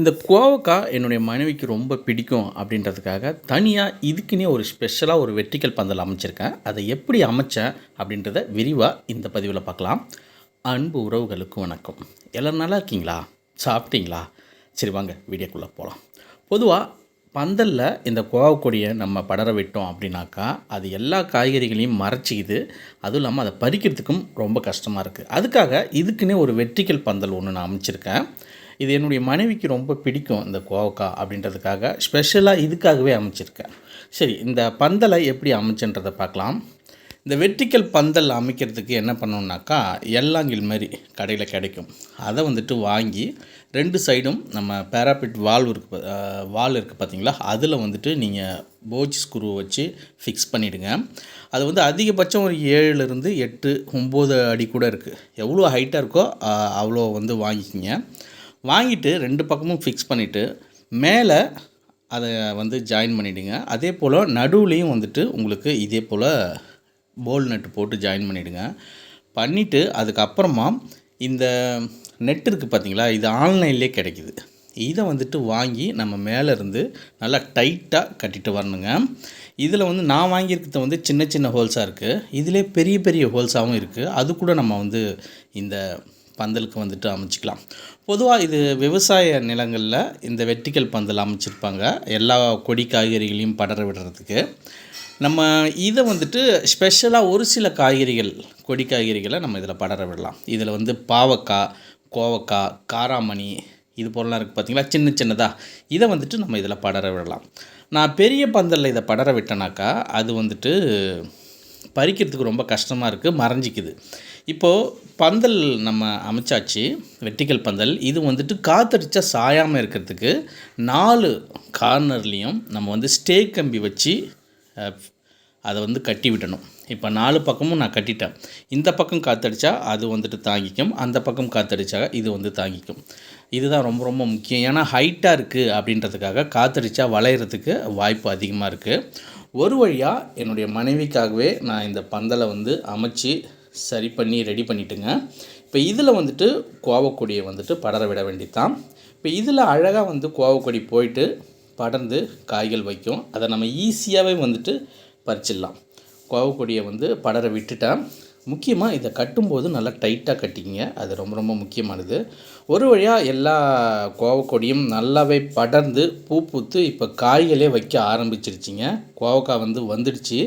இந்த கோவக்காய் என்னுடைய மனைவிக்கு ரொம்ப பிடிக்கும் அப்படின்றதுக்காக தனியாக இதுக்குன்னே ஒரு ஸ்பெஷலாக ஒரு வெர்டிக்கல் பந்தல் அமைச்சிருக்கேன். அதை எப்படி அமைச்சேன் அப்படின்றத விரிவாக இந்த பதிவில் பார்க்கலாம். அன்பு உறவுகளுக்கு வணக்கம். எல்லோரும் நல்லா இருக்கீங்களா? சாப்பிட்டீங்களா? சரி வாங்க வீடியோக்குள்ளே போகலாம் பொதுவாக பந்தலில் இந்த கோவக்கொடியை நம்ம படர விட்டோம் அப்படின்னாக்கா அது எல்லா காய்கறிகளையும் மறைச்சிக்குது. அதுவும் இல்லாமல் அதை பறிக்கிறதுக்கும் ரொம்ப கஷ்டமாக இருக்குது அதுக்காக இதுக்குன்னே ஒரு வெர்டிக்கல் பந்தல் ஒன்று நான் அமைச்சிருக்கேன். இது என்னுடைய மனைவிக்கு ரொம்ப பிடிக்கும் இந்த கோவக்காய் அப்படின்றதுக்காக. ஸ்பெஷலாக இதுக்காகவே அமைச்சிருக்கேன். சரி இந்த பந்தலை எப்படி அமைச்சுன்றதை பார்க்கலாம். இந்த வெர்டிக்கல் பந்தல் அமைக்கிறதுக்கு என்ன பண்ணோம்னாக்கா எல்லாங்கில் மாதிரி கடையில் கிடைக்கும். அதை வந்துட்டு வாங்கி ரெண்டு சைடும் நம்ம பேராபிட் வால் இருக்கு வால் இருக்குது பார்த்தீங்களா அதில் வந்துட்டு நீங்கள் போச் ஸ்க்ரூ வச்சு ஃபிக்ஸ் பண்ணிவிடுங்க அது வந்து அதிகபட்சம் ஒரு ஏழுலேருந்து எட்டு ஒம்பது அடி கூட இருக்குது எவ்வளோ ஹைட்டாக இருக்கோ அவ்வளோ வந்து வாங்கிக்கிங்க. வாங்கிட்டு ரெண்டு பக்கமும் ஃபிக்ஸ் பண்ணிவிட்டு மேலே அதை வந்து ஜாயின் பண்ணிவிடுங்க அதே போல் நடுவுலேயும் வந்துட்டு உங்களுக்கு இதே போல் போல் நட்டு போட்டு ஜாயின் பண்ணிவிடுங்க பண்ணிவிட்டு அதுக்கப்புறமா இந்த நெட் இருக்குது பார்த்தீங்களா இது ஆன்லைன்லேயே கிடைக்கிது. இதை வந்துட்டு வாங்கி நம்ம மேலே இருந்து நல்லா டைட்டாக கட்டிட்டு வரணுங்க. இதில் வந்து நான் வாங்கியிருக்கிறது வந்து சின்ன சின்ன ஹோல்ஸாக இருக்குது இதிலே பெரிய பெரிய ஹோல்ஸாகவும் இருக்குது அது கூட நம்ம வந்து இந்த பந்தலுக்கு வந்துட்டு அமைச்சிக்கலாம். பொதுவாக இது விவசாய நிலங்களில் இந்த வெட்டிக்கல் பந்தல் அமைச்சிருப்பாங்க. எல்லா கொடி காய்கறிகளையும் படர விடுறதுக்கு. நம்ம இதை வந்துட்டு ஸ்பெஷலாக ஒரு சில காய்கறிகள் கொடி காய்கறிகளை நம்ம இதில் படர விடலாம். இதில் வந்து பாவக்காய் கோவக்காய் காராமணி இது போலலாம் இருக்குது பார்த்திங்களா சின்ன சின்னதாக இதை வந்துட்டு நம்ம இதில் படர விடலாம். நான் பெரிய பந்தலில் இதை படர விட்டேனாக்கா அது வந்துட்டு பறிக்கிறதுக்கு ரொம்ப கஷ்டமாக இருக்குது மறைஞ்சிக்குது. இப்போது பந்தல் நம்ம அமைச்சாச்சு வெட்டிக்கல் பந்தல். இது வந்துட்டு காத்தடிச்சா சாயாமல் இருக்கிறதுக்கு நாலு கார்னர்லேயும் நம்ம வந்து ஸ்டே கம்பி வச்சு அதை வந்து கட்டி விடணும். இப்போ நாலு பக்கமும் நான் கட்டிட்டேன். இந்த பக்கம் காற்றடிச்சா அது வந்துட்டு தாங்கிக்கும். அந்த பக்கம் காற்றடிச்சா இது வந்து தாங்கிக்கும். இதுதான் ரொம்ப ரொம்ப முக்கியம். ஏன்னா ஹைட்டாக இருக்குது அப்படின்றதுக்காக காற்றடிச்சா வளையிறதுக்கு வாய்ப்பு அதிகமாக இருக்குது ஒரு வழியாக என்னுடைய மனைவிக்காகவே நான் இந்த பந்தலை வந்து அமைச்சு சரி பண்ணி ரெடி பண்ணிட்டுங்க. இப்போ இதில் வந்துட்டு கோவக்கொடியை வந்துட்டு படர விட வேண்டியதான் இப்போ இதில் அழகாக வந்து கோவக்கொடி போயிட்டு படர்ந்து காய்கள் வைக்கும். அதை நம்ம ஈஸியாகவே வந்துட்டு பறிச்சிடலாம். கோவக்கொடியை வந்து படர விட்டுட்டேன் முக்கியமாக இதை கட்டும்போது நல்லா டைட்டாக கட்டிக்கிங்க. அது ரொம்ப ரொம்ப முக்கியமானது. ஒரு வழியாக எல்லா கோவக்கொடியும் நல்லாவே படர்ந்து பூ பூத்து இப்போ காய்களே வைக்க ஆரம்பிச்சிருச்சிங்க. கோவக்காய் வந்து வந்துடுச்சு.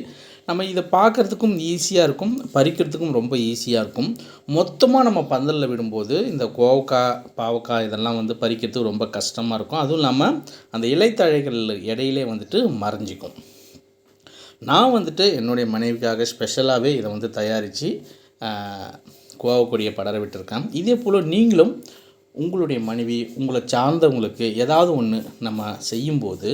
நம்ம இதை பார்க்குறதுக்கும் ஈஸியாக இருக்கும். பறிக்கிறதுக்கும் ரொம்ப ஈஸியாக இருக்கும். மொத்தமாக நம்ம பந்தலில் விடும்போது இந்த கோவக்காய் பாவக்காய் இதெல்லாம் வந்து பறிக்கிறதுக்கு ரொம்ப கஷ்டமாக இருக்கும். அதுவும் இல்லாமல் அந்த இலைத்தழைகள் இடையிலே வந்துட்டு மறைஞ்சிக்கும். நான் வந்துட்டு என்னுடைய மனைவிக்காக ஸ்பெஷலாகவே இதை வந்து தயாரித்து கோவக்கூடிய படர விட்டுருக்கேன். இதே போல் நீங்களும் உங்களுடைய மனைவி உங்களை சார்ந்தவங்களுக்கு ஏதாவது ஒன்று நம்ம செய்யும்போது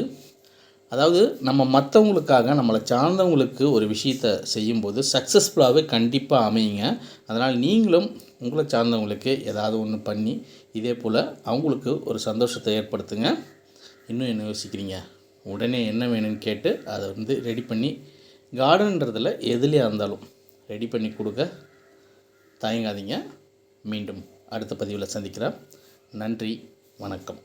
அதாவது நம்ம மற்றவங்களுக்காக நம்மளை சார்ந்தவங்களுக்கு ஒரு விஷயத்த செய்யும்போது சக்ஸஸ்ஃபுல்லாகவே கண்டிப்பாக அமையுங்க. அதனால் நீங்களும் உங்களை சார்ந்தவங்களுக்கு ஏதாவது ஒன்று பண்ணி இதே போல் அவங்களுக்கு ஒரு சந்தோஷத்தை ஏற்படுத்துங்க. இன்னும் என்ன யோசிக்கிறீங்க? உடனே என்ன வேணும்னு கேட்டு அதை வந்து ரெடி பண்ணி கார்டன்றதில் எதுலேயா இருந்தாலும் ரெடி பண்ணி கொடுக்க தயங்காதீங்க. மீண்டும் அடுத்த பதிவில் சந்திக்கிறேன். நன்றி. வணக்கம்.